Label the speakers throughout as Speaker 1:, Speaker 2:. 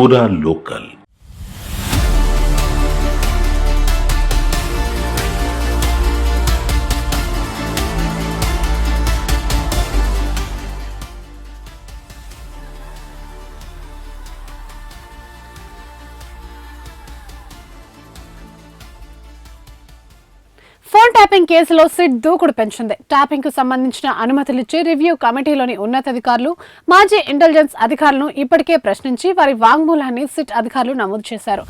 Speaker 1: ওরা local.
Speaker 2: Phone tapping కేసులో SIT దూకుడు పెంచింది. ట్యాపింగ్కు సంబంధించిన అనుమతులిచ్చే రివ్యూ కమిటీలోని ఉన్నతాధికారులు మాజీ ఇంటెలిజెన్స్ అధికారులను ఇప్పటికే ప్రశ్నించి వారి వాంగ్మూలాన్ని సిట్ అధికారులు నమోదు చేశారు.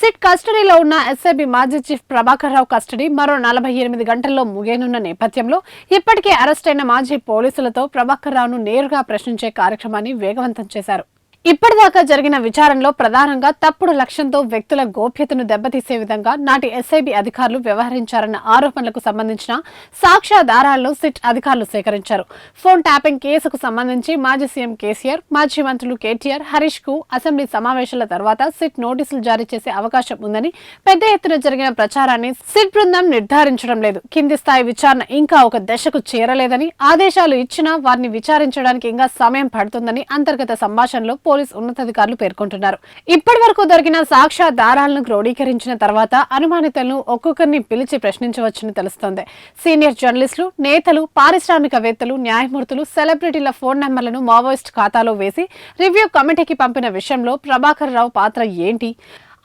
Speaker 2: సిట్ కస్టడీలో ఉన్న ఎస్ఐబి మాజీ చీఫ్ ప్రభాకర్ రావు కస్టడీ మరో నలభై ఎనిమిది గంటల్లో ముగియనున్న నేపథ్యంలో ఇప్పటికే అరెస్ట్ అయిన మాజీ పోలీసులతో ప్రభాకర్ రావును నేరుగా ప్రశ్నించే కార్యక్రమాన్ని వేగవంతం చేశారు. ఇప్పటిదాకా జరిగిన విచారణలో ప్రధానంగా తప్పుడు లక్ష్యంతో వ్యక్తుల గోప్యతను దెబ్బతీసే విధంగా నాటి ఎస్ఐబి అధికారులు వ్యవహరించారన్న ఆరోపణలకు సంబంధించిన సాక్ష్యాధారాలను సిట్ అధికారులు సేకరించారు. ఫోన్ ట్యాపింగ్ కేసుకు సంబంధించి మాజీ సీఎం కేసీఆర్ మాజీ మంత్రులు కేటీఆర్ హరీష్కు అసెంబ్లీ సమావేశాల తర్వాత సిట్ నోటీసులు జారీ చేసే అవకాశం ఉందని పెద్ద ఎత్తున జరిగిన ప్రచారాన్ని సిట్ బృందం నిర్ధారించడం లేదు. కింది స్థాయి విచారణ ఇంకా ఒక దశకు చేరలేదని ఆదేశాలు ఇచ్చినా వారిని విచారించడానికి ఇంకా సమయం పడుతుందని అంతర్గత సంభాషణలో పోలీస్ ఉన్నతాధికారులు పేర్కొంటున్నారు. ఇప్పటి వరకు దొరికిన సాక్ష్యాధారాలను క్రోడీకరించిన తర్వాత అనుమానితులను ఒక్కొక్కరిని పిలిచి ప్రశ్నించవచ్చని తెలుస్తోంది. సీనియర్ జర్నలిస్టులు నేతలు పారిశ్రామికవేత్తలు న్యాయమూర్తులు సెలబ్రిటీల ఫోన్ నెంబర్లను మావోయిస్ట్ ఖాతాలో వేసి రివ్యూ కమిటీకి పంపిన విషయంలో ప్రభాకర్ రావు పాత్ర ఏంటి?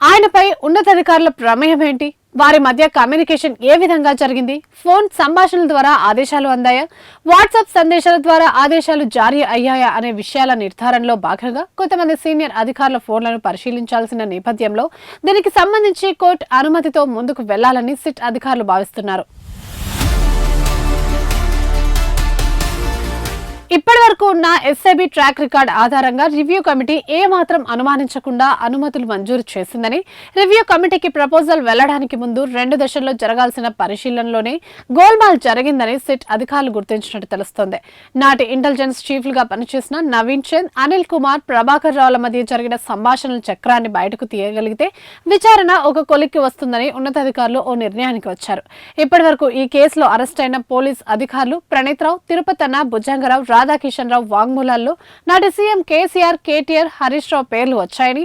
Speaker 2: ఆయనపై ఉన్నతాధికారుల ప్రమేయం ఏంటి? వారి మధ్య కమ్యూనికేషన్ ఏ విధంగా జరిగింది? ఫోన్ సంభాషణల ద్వారా ఆదేశాలు అందాయా? వాట్సాప్ సందేశాల ద్వారా ఆదేశాలు జారీ అయ్యాయా అనే విషయాల నిర్ధారణలో భాగంగా కొంతమంది సీనియర్ అధికారుల ఫోన్లను పరిశీలించాల్సిన నేపథ్యంలో దీనికి సంబంధించి కోర్టు అనుమతితో ముందుకు వెళ్ళాలని సిట్ అధికారులు భావిస్తున్నారు. ఇప్పటి వరకు ఉన్న ఎస్ఐబి ట్రాక్ రికార్డ్ ఆధారంగా రివ్యూ కమిటీ ఏమాత్రం అనుమానించకుండా అనుమతులు మంజూరు చేసిందని రివ్యూ కమిటీకి ప్రపోజల్ వెళ్ళడానికి ముందు రెండు దశల్లో జరగాల్సిన పరిశీలనలోనే గోల్మాల్ జరిగిందని సిట్ అధికారులు గుర్తించినట్టు తెలుస్తోంది. నాటి ఇంటెలిజెన్స్ చీఫ్లుగా పనిచేసిన నవీన్ చంద్ అనిల్ కుమార్ ప్రభాకర్ రావుల మధ్య జరిగిన సంభాషణల చక్రాన్ని బయటకు తీయగలిగితే విచారణ ఒక కొలిక్కి వస్తుందని ఉన్నతాధికారులు ఓ నిర్ణయానికి వచ్చారు. ఇప్పటి ఈ కేసులో అరెస్టైన పోలీస్ అధికారులు ప్రణీత్ రావు తిరుపతన్న భుజంగరావు రాధాకిషన్ రావు వాంగ్మూలాల్లో నాటి CM KCR KTR Harish Rao పేర్లు వచ్చాయని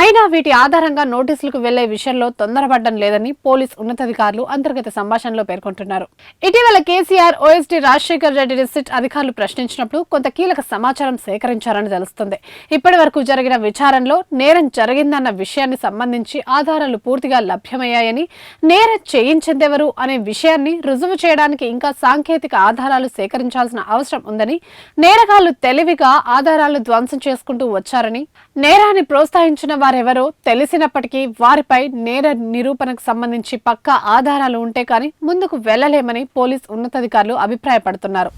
Speaker 2: అయినా వీటి ఆధారంగా నోటీసులకు వెళ్ళే విషయంలో తొందరపడడం లేదని పోలీస్ ఉన్నతాధికారులు అంతర్గత సంభాషణలో పేర్కొంటున్నారు. ఇటీవల కేసీఆర్ ఓఎస్డీ రాజశేఖర్ రెడ్డి సిట్ అధికారులు ప్రశ్నించినప్పుడు కొంత కీలక సమాచారం సేకరించారని తెలుస్తుంది. ఇప్పటి వరకు జరిగిన విచారణలో నేరం జరిగిందన్న విషయాన్ని సంబంధించి ఆధారాలు పూర్తిగా లభ్యమయ్యాయని నేరం చేయించిందెవరు అనే విషయాన్ని రుజువు చేయడానికి ఇంకా సాంకేతిక ఆధారాలు సేకరించాల్సిన అవసరం ఉందని నేరగాళ్ళు తెలివిగా ఆధారాలు ధ్వంసం చేసుకుంటూ వచ్చారని నేరాన్ని ప్రోత్సహించిన వారెవరో తెలిసినప్పటికీ వారిపై నేర నిరూపణకు సంబంధించి పక్కా ఆధారాలు ఉంటే కానీ ముందుకు వెళ్ళలేమని పోలీస్ ఉన్నతాధికారులు అభిప్రాయపడుతున్నారు.